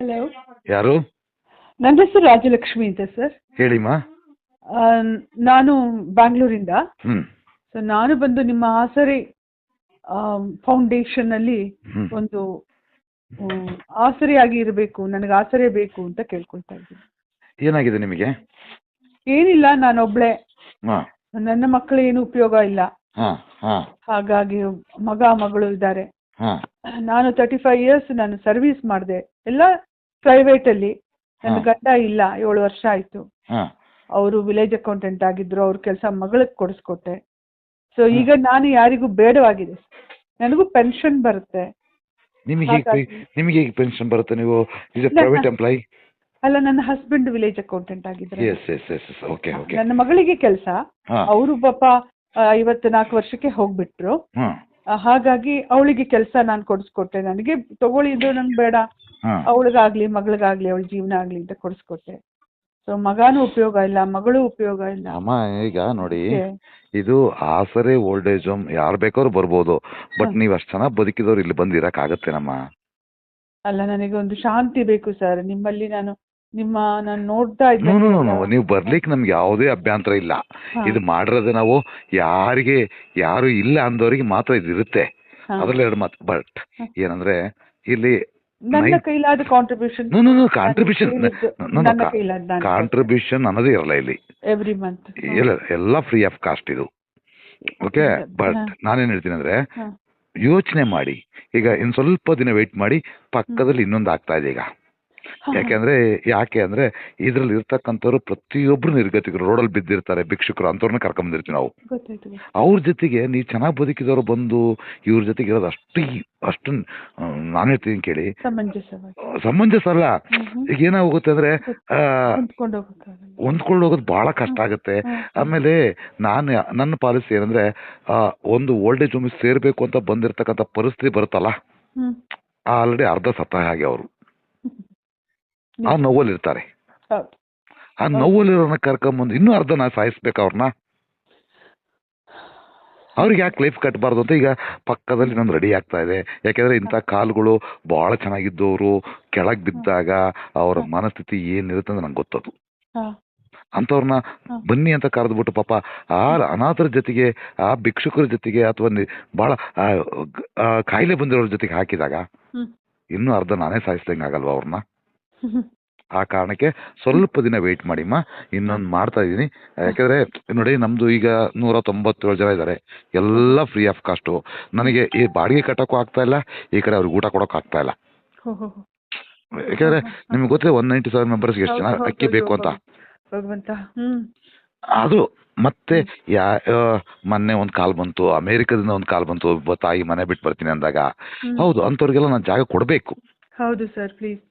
Hello ಯಾರು? ನನ್ನ ಹೆಸರು ರಾಜಲಕ್ಷ್ಮಿ ಅಂತ ಸರ್. ಹೇಳಿಮ್ಮ ನಾನು ಬ್ಯಾಂಗ್ಳೂರಿಂದ. ಸೊ ನಾನು ಬಂದು ನಿಮ್ಮ ಆಸರೆ ಫೌಂಡೇಶನ್ ಅಲ್ಲಿ ಒಂದು ಆಸರೆಯಾಗಿ ಇರಬೇಕು ನನಗೆ ಆಸರೆ ಬೇಕು ಅಂತ ಕೇಳ್ಕೊಳ್ತಾ ಇದ್ದೀನಿ. ಏನಾಗಿದೆ ನಿಮಗೆ? ಏನಿಲ್ಲ ನಾನೊಬ್ಳೆ ಒಬ್ಳೆ. ನನ್ನ ಮಕ್ಕಳು ಏನು ಉಪಯೋಗ ಇಲ್ಲ. ಹಾಗಾಗಿ ಮಗ ಮಗಳು ಇದ್ದಾರೆ. ಹಾ. ನಾನು ತರ್ಟಿ ಫೈವ್ ಇಯರ್ಸ್ ನಾನು ಸರ್ವಿಸ್ ಮಾಡಿದೆ. ಎಲ್ಲ ಪ್ರೈವೇಟ್ ಅಲ್ಲಿ. ನನ್ನ. ಗಂಡ ಇಲ್ಲ ಏಳು ವರ್ಷ ಆಯ್ತು. ಹಾ. ಅವರು ವಿಲೇಜ್ ಅಕೌಂಟೆಂಟ್ ಆಗಿದ್ರು ಅವ್ರ ಕೆಲಸ ಮಗಳಿಗೆ ಕೊಡಿಸ್ಕೊಟ್ಟೆ. ಸೊ ಈಗ ನಾನು ಯಾರಿಗೂ ಬೇಡವಾಗಿದೆ. ನನಗೂ ಪೆನ್ಷನ್ ಬರುತ್ತೆ. ನಿಮಗೆ ಹೇಗೆ ನಿಮಗೆ ಹೇಗೆ ಪೆನ್ಷನ್ ಬರುತ್ತೆ ನೀವು? ಇಸ್ ಪ್ರೈವೇಟ್ ಎಂಪ್ಲಾಯ್ ಅಲ್ಲ ನನ್ನ ಹಸ್ಬೆಂಡ್ ವಿಲೇಜ್ ಅಕೌಂಟೆಂಟ್ ಆಗಿದ್ರು yes yes yes okay okay ನನ್ನ ಮಗಳಿಗೆ ಕೆಲಸ. ಅವರು ಪಾಪ ಐವತ್ನಾಲ್ಕು ವರ್ಷಕ್ಕೆ ಹೋಗ್ಬಿಟ್ರು. ಹಾಗಾಗಿ ಅವಳಿಗೆ ಕೆಲಸ ನಾನು ಕೊಡಿಸ್ಕೊಟ್ಟೆ. ನನಗೆ ತಗೊಳ್ಳಿ ಇದು ನಂಗೆ ಬೇಡ. ಅವಳಿಗಾಗ್ಲಿ ಮಗಳಿಗಾಗ್ಲಿ ಅವಳ ಜೀವನ ಆಗ್ಲಿ ಅಂತ ಕೊಡಿಸ್ಕೊಟ್ಟೆ. ಸೊ ಮಗನೂ ಉಪಯೋಗ ಇಲ್ಲ ಮಗಳು ಉಪಯೋಗ ಇಲ್ಲ. ಅಮ್ಮ ಈಗ ನೋಡಿ ಇದು ಆಸರೆ ಓಲ್ಡ್ ಏಜ್ ಹೋಮ್ ಯಾರು ಬೇಕಾದ್ರೂ ಬರ್ಬೋದು. ಬಟ್. ನೀವು ಅಷ್ಟು ಚೆನ್ನಾಗಿ ಬದುಕಿದವ್ರು ಇಲ್ಲಿ ಬಂದು ಇರಕ್ಕಾಗತ್ತೇನಮ್ಮ ಅಲ್ಲ ನನಗೆ ಒಂದು ಶಾಂತಿ ಬೇಕು ಸರ್. ನಿಮ್ಮಲ್ಲಿ ನಾನು ನಿಮ್ಮ ನಾನು ನೋಡ್ತಾ ನೀವು ಬರ್ಲಿಕ್ಕೆ ನಮ್ಗೆ ಯಾವುದೇ ಅಭ್ಯಂತರ ಇಲ್ಲ. ಇದು ಮಾಡಿರೋದು ನಾವು ಯಾರಿಗೆ ಯಾರು ಇಲ್ಲ ಅಂದವರಿಗೆ ಮಾತ್ರ ಇದು ಇರುತ್ತೆ. ಅದ್ರಲ್ಲಿ ಎರಡು ಮಾತು. ಬಟ್ ಏನಂದ್ರೆ ಇಲ್ಲಿ ನನ್ನ ಕೈಲಾದ ಕಾಂಟ್ರಿಬ್ಯೂಷನ್ ಕಾಂಟ್ರಿಬ್ಯೂಷನ್ ಕಾಂಟ್ರಿಬ್ಯೂಷನ್ ಅನ್ನೋದೇ ಇರಲ್ಲ ಇಲ್ಲಿ. ಎವ್ರಿ ಮಂತ್ ಇಲ್ಲ ಎಲ್ಲ ಫ್ರೀ ಆಫ್ ಕಾಸ್ಟ್ ಇದು. ಓಕೆ ಬಟ್ ನಾನೇನ್ ಹೇಳ್ತೀನಿ ಅಂದ್ರೆ ಯೋಚನೆ ಮಾಡಿ. ಈಗ ಇನ್ ಸ್ವಲ್ಪ ದಿನ ವೆಯ್ಟ್ ಮಾಡಿ ಪಕ್ಕದಲ್ಲಿ ಇನ್ನೊಂದು ಆಗ್ತಾ ಇದೆ ಈಗ. ಯಾಕೆಂದ್ರೆ ಯಾಕೆ ಅಂದ್ರೆ ಇದ್ರಲ್ಲಿ ಇರ್ತಕ್ಕಂಥವ್ರು ಪ್ರತಿಯೊಬ್ರು ನಿರ್ಗತಿಕರು ರೋಡಲ್ಲಿ ಬಿದ್ದಿರ್ತಾರೆ ಭಿಕ್ಷುಕರು ಅಂಥವ್ರನ್ನ ಕರ್ಕೊಂಬಂದಿರ್ತೀವಿ ನಾವು. ಅವ್ರ ಜೊತೆಗೆ ನೀ ಚೆನ್ನಾಗಿ ಬದುಕಿದವರು ಬಂದು ಇವ್ರ ಜೊತೆಗೆ ಇರೋದು ಅಷ್ಟು ಅಷ್ಟು ನಾನು ಹೇಳ್ತೀನಿ ಕೇಳಿ. ಸಮಂಜಸ ಅಲ್ಲ. ಈಗ ಏನಾಗುತ್ತೆ ಅಂದ್ರೆ ಹೊಂದ್ಕೊಂಡು ಹೋಗೋದು ಬಹಳ ಕಷ್ಟ ಆಗುತ್ತೆ. ಆಮೇಲೆ ನಾನು ನನ್ನ ಪಾಲಿಸಿ ಏನಂದ್ರೆ ಒಂದು ಓಲ್ಡ್ ಏಜ್ ಹೋಮಿಗೆ ಸೇರ್ಬೇಕು ಅಂತ ಬಂದಿರತಕ್ಕಂಥ ಪರಿಸ್ಥಿತಿ ಬರುತ್ತಲ್ಲ? ಆಲ್ರೆಡಿ ಅರ್ಧ ಸತ್ತ ಹಾಗೆ ಅವರು. ಆ ನೋವಲ್ಲಿರ್ತಾರೆ. ಆ ನೋವಲ್ಲಿರೋನ ಕರ್ಕೊಂಬಂದು ಇನ್ನೂ ಅರ್ಧ ನಾ ಸಾಯಿಸ್ಬೇಕು ಅವ್ರನ್ನ. ಅವ್ರಿಗೆ ಯಾಕೆ ಲೈಫ್ ಕಟ್ಟಬಾರ್ದು ಅಂತ ಈಗ ಪಕ್ಕದಲ್ಲಿ ನಾನು ರೆಡಿ ಆಗ್ತಾ ಇದೆ. ಯಾಕೆಂದ್ರೆ ಇಂಥ ಕಾಲುಗಳು ಬಹಳ ಚೆನ್ನಾಗಿದ್ದವರು ಕೆಳಗೆ ಬಿದ್ದಾಗ ಅವರ ಮನಸ್ಥಿತಿ ಏನಿರುತ್ತೆ ಅಂತ ನಂಗೆ ಗೊತ್ತದು. ಅಂಥವ್ರನ್ನ ಬನ್ನಿ ಅಂತ ಕರೆದ್ಬಿಟ್ಟು ಪಾಪ ಆ ಅನಾಥರ ಜೊತೆಗೆ ಆ ಭಿಕ್ಷುಕರ ಜೊತೆಗೆ ಅಥವಾ ಬಹಳ ಕಾಯಿಲೆ ಬಂದಿರೋರ ಜೊತೆಗೆ ಹಾಕಿದಾಗ ಇನ್ನೂ ಅರ್ಧ ನಾನೇ ಸಾಯಿಸ್ದಂಗೆ ಆಗಲ್ವಾ ಅವ್ರನ್ನ? ಆ ಕಾರಣಕ್ಕೆ ಸ್ವಲ್ಪ ದಿನ ವೆಯ್ಟ್ ಮಾಡಿಮ್ಮ. ಇನ್ನೊಂದು ಮಾಡ್ತಾ ಇದ್ದೀನಿ. ಯಾಕಂದ್ರೆ ನೋಡಿ ನಮ್ದು ಈಗ ನೂರ ತೊಂಬತ್ತೇಳು ಜನ ಇದ್ದಾರೆ ಎಲ್ಲ ಫ್ರೀ ಆಫ್ ಕಾಸ್ಟು ನನಗೆ ಈ ಬಾಡಿಗೆ ಕಟ್ಟೋಕ್ಕೂ ಆಗ್ತಾ ಇಲ್ಲ ಈ ಕಡೆ ಅವ್ರಿಗೆ ಊಟ ಕೊಡೋಕೆ ಆಗ್ತಾ ಇಲ್ಲ. ಯಾಕೆಂದರೆ ನಿಮ್ಗೆ ಗೊತ್ತಿದೆ ಒನ್ ನೈಂಟಿ ಸೆವೆನ್ ಮೆಂಬರ್ಸ್ಗೆ ಎಷ್ಟು ಜನ ಅಕ್ಕಿ ಬೇಕು ಅಂತ. ಭಗವಂತ ಅದು ಮತ್ತೆ ಯಾ ಮೊನ್ನೆ ಒಂದು ಕಾಲ್ ಬಂತು ಅಮೇರಿಕದಿಂದ ಒಂದು ಕಾಲ್ ಬಂತು ತಾಯಿ ಮನೆ ಬಿಟ್ಟು ಬರ್ತೀನಿ ಅಂದಾಗ. ಹೌದು ಅಂಥವ್ರಿಗೆಲ್ಲ ನಾನು ಜಾಗ ಕೊಡಬೇಕು. ಹೌದು ಸರ್ ಪ್ಲೀಸ್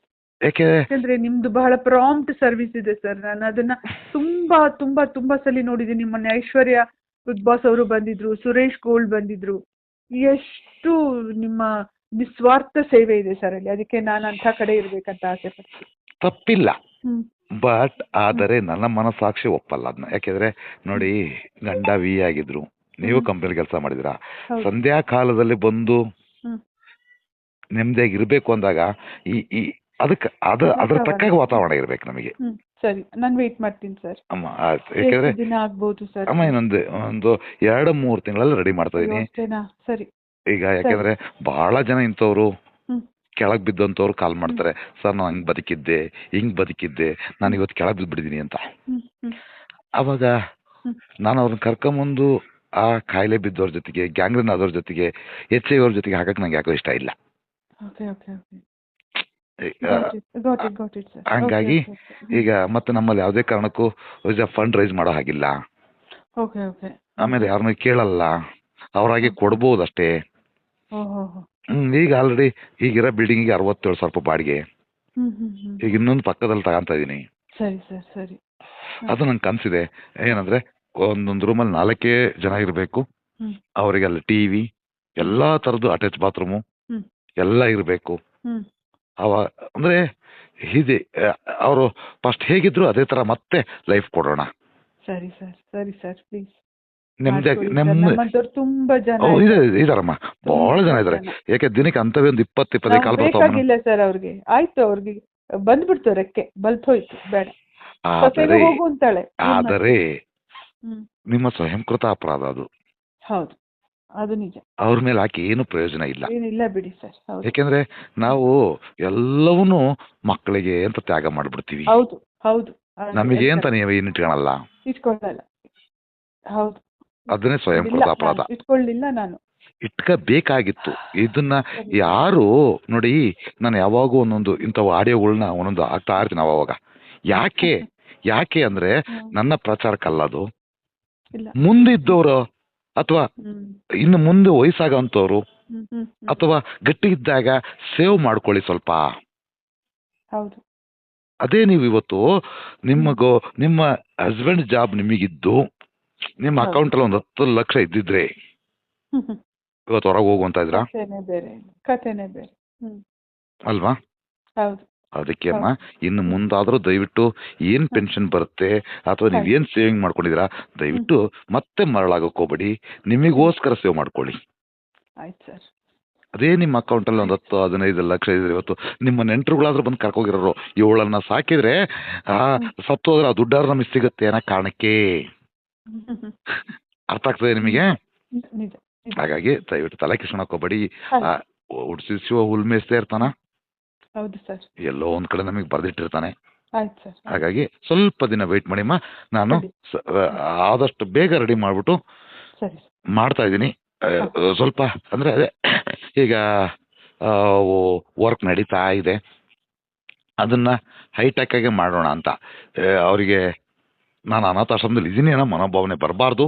ಯಾಕಂದ್ರೆ ನಿಮ್ದು ಬಹಳ ಪ್ರಾಂಪ್ಟ್ ಸರ್ವಿಸ್ ಇದೆ ಸರ್ ನಾನು ಅದನ್ನ ತುಂಬಾ ತುಂಬಾ ತುಂಬಾ ಸಲ ನೋಡಿದ್ದೀನಿ. ನಿಮ್ಮನ್ನ ಐಶ್ವರ್ಯ ಬಿಗ್ ಬಾಸ್ ಅವರು ಬಂದಿದ್ರು ಸುರೇಶ್ ಗೋಲ್ಡ್ ಬಂದಿದ್ರು. ಎಷ್ಟು ನಿಮ್ಮ ನಿಸ್ವಾರ್ಥ ಸೇವೆ ಇದೆ ಸರ್ ಅಲ್ಲಿ. ಅದಕ್ಕೆ ನಾನು ಅಂತ ಕಡೆ ಇರ್ಬೇಕಂತ ಆಸೆ ಪಡ್ತೀನಿ. ತಪ್ಪಿಲ್ಲ. ಬಟ್ ಆದರೆ ನನ್ನ ಮನಸ್ಸಾಕ್ಷಿ ಒಪ್ಪಲ್ಲ ಅದನ್ನ ಯಾಕೆಂದ್ರೆ ನೋಡಿ ಗಂಡ ವಿ ಆಗಿದ್ರು. ನೀವು. ಕಂಪನಿ ಕೆಲಸ ಮಾಡಿದಿರಾ ಸಂಧ್ಯಾ ಕಾಲದಲ್ಲಿ ಬಂದು ನೆಮ್ಮದಿಯಾಗಿ ಇರಬೇಕು ಅಂದಾಗ ಈ ಈ ಅದಕ್ಕೆ ಅದ ಅದ್ರ. ತಕ್ಕಾಗ ವಾತಾವರಣ ಇರ್ಬೇಕು ನಮಗೆ. ಸರಿ. ನಾನು ವೇಟ್ ಮಾಡ್ತೀನಿ ಸರ್. ಅಮ್ಮ ಆಯ್ತು. ಯಾಕೆಂದ್ರೆ ದಿನ ಆಗ್ಬೋದು ಸರ್? ಅಮ್ಮ ಇನ್ನೊಂದು ಒಂದು ಎರಡು ಮೂರು ತಿಂಗಳಲ್ಲಿ ರೆಡಿ ಮಾಡ್ತಾ ಇದೀನಿ ಸರಿ. ಈಗ ಯಾಕಂದ್ರೆ ಬಹಳ ಜನ ಇಂಥವ್ರು ಕೆಳಗ್ ಬಿದ್ದಂತವ್ರು ಕಾಲ್ ಮಾಡ್ತಾರೆ. ಸರ್ ನಾನು ಹಂಗ್ ಬದುಕಿದ್ದೆ ಹಿಂಗ್ ಬದುಕಿದ್ದೆ ನಾನು ಇವತ್ತು ಕೆಳಗ್ ಬಿದ್ಬಿಟ್ಟಿದ್ದೀನಿ ಅಂತ. ಅವಾಗ ನಾನು ಅವ್ರನ್ನ ಕರ್ಕೊಂಬಂದು ಆ ಕಾಯಿಲೆ ಬಿದ್ದವ್ರ ಜೊತೆಗೆ ಗ್ಯಾಂಗ್ರೀನ್ ಆದವ್ರ ಜೊತೆಗೆ ಎಚ್ ಐ ಅವ್ರ ಜೊತೆಗೆ ಹಾಕಕ್ ನಂಗೆ ಯಾಕೋ ಇಷ್ಟ ಇಲ್ಲ. ಹಂಗಾಗಿ ಈಗ ಮತ್ತೆ ನಮ್ಮಲ್ಲಿ ಯಾವುದೇ ಕಾರಣಕ್ಕೂ ಫಂಡ್ ರೈಸ್ ಮಾಡೋ ಹಾಗಿಲ್ಲ. ಆಮೇಲೆ ಯಾರನ್ನೂ ಕೇಳಲ್ಲ. ಅವರಾಗಿ ಕೊಡ್ಬೋದು ಅಷ್ಟೇ ಈಗ ಆಲ್ರೆಡಿ ಈಗಿರೋ ಬಿಲ್ಡಿಂಗಿಗೆ ಅರವತ್ತೇಳು ಸಾವಿರ ರೂಪಾಯಿ ಬಾಡಿಗೆ. ಈಗ ಇನ್ನೊಂದು ಪಕ್ಕದಲ್ಲಿ ತಗೊಂತ ಇದೀನಿ. ಸರಿ ಸರ್ ಸರಿ. ಅದು ನಂಗೆ ಕನಸಿದೆ. ಏನಂದ್ರೆ ಒಂದೊಂದು ರೂಮಲ್ಲಿ ನಾಲ್ಕೇ ಜನ ಇರಬೇಕು. ಅವರಿಗೆ ಅಲ್ಲಿ ಟಿವಿ ಎಲ್ಲಾ ತರದ್ದು ಅಟ್ಯಾಚ್ ಬಾತ್ರೂಮು ಎಲ್ಲ ಇರಬೇಕು. ಅವ ಅಂದ್ರೆ ಇದೆ ಅವರು ಫಸ್ಟ್ ಹೇಗಿದ್ರು ಅದೇ ತರ ಮತ್ತೆ ಲೈಫ್ ಕೊಡೋಣ. ಸರಿ ಸರ್ ಸರಿ ಸರ್ ಪ್ಲೀಸ್ ನೆಮ್ಮದಿಯಾಗಿ ನೆಮ್ಮದಿ. ತುಂಬಾ ಜನ ಇದೆ ಇದಾರಮ್ಮ. ಬಹಳ ಜನ ಇದಾರೆ ಯಾಕೆ ದಿನಕ್ಕೆ ಅಂತವೇ ಒಂದು ಇಪ್ಪತ್ತು ಇಪ್ಪತ್ತೈದು ಕಾಲ ಬರ್ತಾವ ಸರ್ ಅವ್ರಿಗೆ. ಆಯ್ತು ಅವ್ರಿಗೆ. ಬಂದ್ಬಿಡ್ತು ರೆಕ್ಕೆ. ಬಲ್ಪ್ ಹೋಯ್ತು. ಬೇಡ. ಆದರೆ? ಆದರೆ ನಿಮ್ಮ ಸ್ವಯಂಕೃತ ಅಪರಾಧ ಅದು. ಹೌದು. ಅದು ನಿಜ. ಅವ್ರ ಮೇಲೆ ಹಾಕಿ ಏನು ಪ್ರಯೋಜನ ಇಲ್ಲ. ಏನಿಲ್ಲ ಬಿಡಿ ಸರ್ ಹೌದು. ಯಾಕೆಂದ್ರೆ ನಾವು ಎಲ್ಲವನ್ನೂ ಮಕ್ಕಳಿಗೆ ಅಂತ ತ್ಯಾಗ ಮಾಡ್ಬಿಡ್ತೀವಿ. ಹೌದು ಹೌದು. ಅದು ನಮಗೆ ಅಂತ ನೀವು ಏನು ಇಟ್ಕೊಳಲ್ಲ ಇಟ್ಕೊಳ್ಳಲ್ಲ. ಹೌದು. ಅದನ್ನೇ ಇಲ್ಲ, ಸ್ವಯಂಕೃತ ಅಪರಾಧ ನಾನು ಇಟ್ಕೊಳ್ಳಿಲ್ಲ ನಾನು. ಇಟ್ಕೋಬೇಕಾಗಿತ್ತು. ಇದನ್ನ ಯಾರು ನೋಡಿ ನಾನು ಯಾವಾಗೂ ಒಂದೊಂದು ಇಂಥವು ಆಡಿಯೋಗಳನ್ನ ಒಂದೊಂದು ಆಗ್ತಾ ಇರ್ತೀನಿ ಅವಾಗ ಯಾಕೆ? ಯಾಕೆ ಅಂದ್ರೆ. ನನ್ನ ಪ್ರಚಾರಕ್ಕಲ್ಲ ಅದು. ಇಲ್ಲ. ಮುಂದಿದ್ದವರು ಅಥವಾ ಇನ್ನು ಮುಂದೆ ವಯಸ್ಸಾಗಂತವ್ರು. ಅಥವಾ ಗಟ್ಟಿ ಇದ್ದಾಗ ಸೇವ್ ಮಾಡ್ಕೊಳ್ಳಿ ಸ್ವಲ್ಪ. ಹೌದು. ಅದೇ ನೀವು ಇವತ್ತು ನಿಮಗೋ ನಿಮ್ಮ ಹಸ್ಬೆಂಡ್ ಜಾಬ್ ನಿಮಗಿದ್ದು ನಿಮ್ಮ ಅಕೌಂಟ್ ಅಲ್ಲಿ ಒಂದು ಹತ್ತು ಲಕ್ಷ ಇದ್ದಿದ್ರೆ. ಇವತ್ತು ಹೊರಗೆ ಹೋಗುವಂತ ಇದ್ರ? ಅಲ್ವಾ? ಹೌದು. ಅದಕ್ಕೆ ಅಮ್ಮ ಇನ್ನು ಮುಂದಾದ್ರೂ ದಯವಿಟ್ಟು ಏನ್ ಪೆನ್ಷನ್ ಬರುತ್ತೆ ಅಥವಾ ನೀವ್ ಏನ್ ಸೇವಿಂಗ್ ಮಾಡ್ಕೊಂಡಿದ್ದೀರಾ ದಯವಿಟ್ಟು ಮತ್ತೆ ಮರಳಾಗಕ್ ಹೋಗ್ಬೇಡಿ. ನಿಮಗೋಸ್ಕರ ಸೇವ್ ಮಾಡ್ಕೊಳ್ಳಿ. ಆಯ್ತು ಸರ್. ಅದೇ ನಿಮ್ಮ ಅಕೌಂಟಲ್ಲಿ ಒಂದು ಹತ್ತು ಹದಿನೈದು ಲಕ್ಷ ಇದ್ರೆ ಇವತ್ತು ನಿಮ್ಮ ನೆಂಟರುಗಳಾದ್ರೂ ಬಂದು ಕರ್ಕೋಗಿರೋರು ಇವಳನ್ನ ಸಾಕಿದ್ರೆ ಆ ಸತ್ತು ಹೋದ್ರೆ ಆ ದುಡ್ಡಾದ್ರೂ ನಮಗೆ ಸಿಗುತ್ತೆ ಅನ್ನೋ ಕಾರಣಕ್ಕೆ. ಅರ್ಥ ಆಗ್ತದೆ ನಿಮಗೆ? ಹಾಗಾಗಿ ದಯವಿಟ್ಟು ತಲೆ ಕಿಸ್ಕೊಳಕ್ ಹೋಗ್ಬೇಡಿ. ಹುಲ್ ಮೇಯಿಸ್ತಾ ಇರ್ತಾನ? ಹೌದು ಸರ್. ಎಲ್ಲೋ ಒಂದ್ ಕಡೆ ನಮಗೆ ಬರ್ದಿಟ್ಟಿರ್ತಾನೆ. ಆಯ್ತು ಸರ್. ಹಾಗಾಗಿ ಸ್ವಲ್ಪ ದಿನ ವೇಟ್ ಮಾಡಿಮ್ಮ ನಾನು ಆದಷ್ಟು ಬೇಗ ರೆಡಿ ಮಾಡ್ಬಿಟ್ಟು ಸರಿ ಮಾಡ್ತಾ ಇದ್ದೀನಿ. ಸ್ವಲ್ಪ ಅಂದ್ರೆ ಅದೇ ಈಗ ವರ್ಕ್ ನಡೀತಾ ಇದೆ. ಅದನ್ನ ಹೈಟೆಕ್ ಆಗಿ ಮಾಡೋಣ ಅಂತ. ಅವರಿಗೆ ನಾನು ಅನಾಥಾಶ್ರಮದಲ್ಲಿ ಇದೀನಿ ಅನ್ನೋ ಮನೋಭಾವನೆ ಬರಬಾರ್ದು.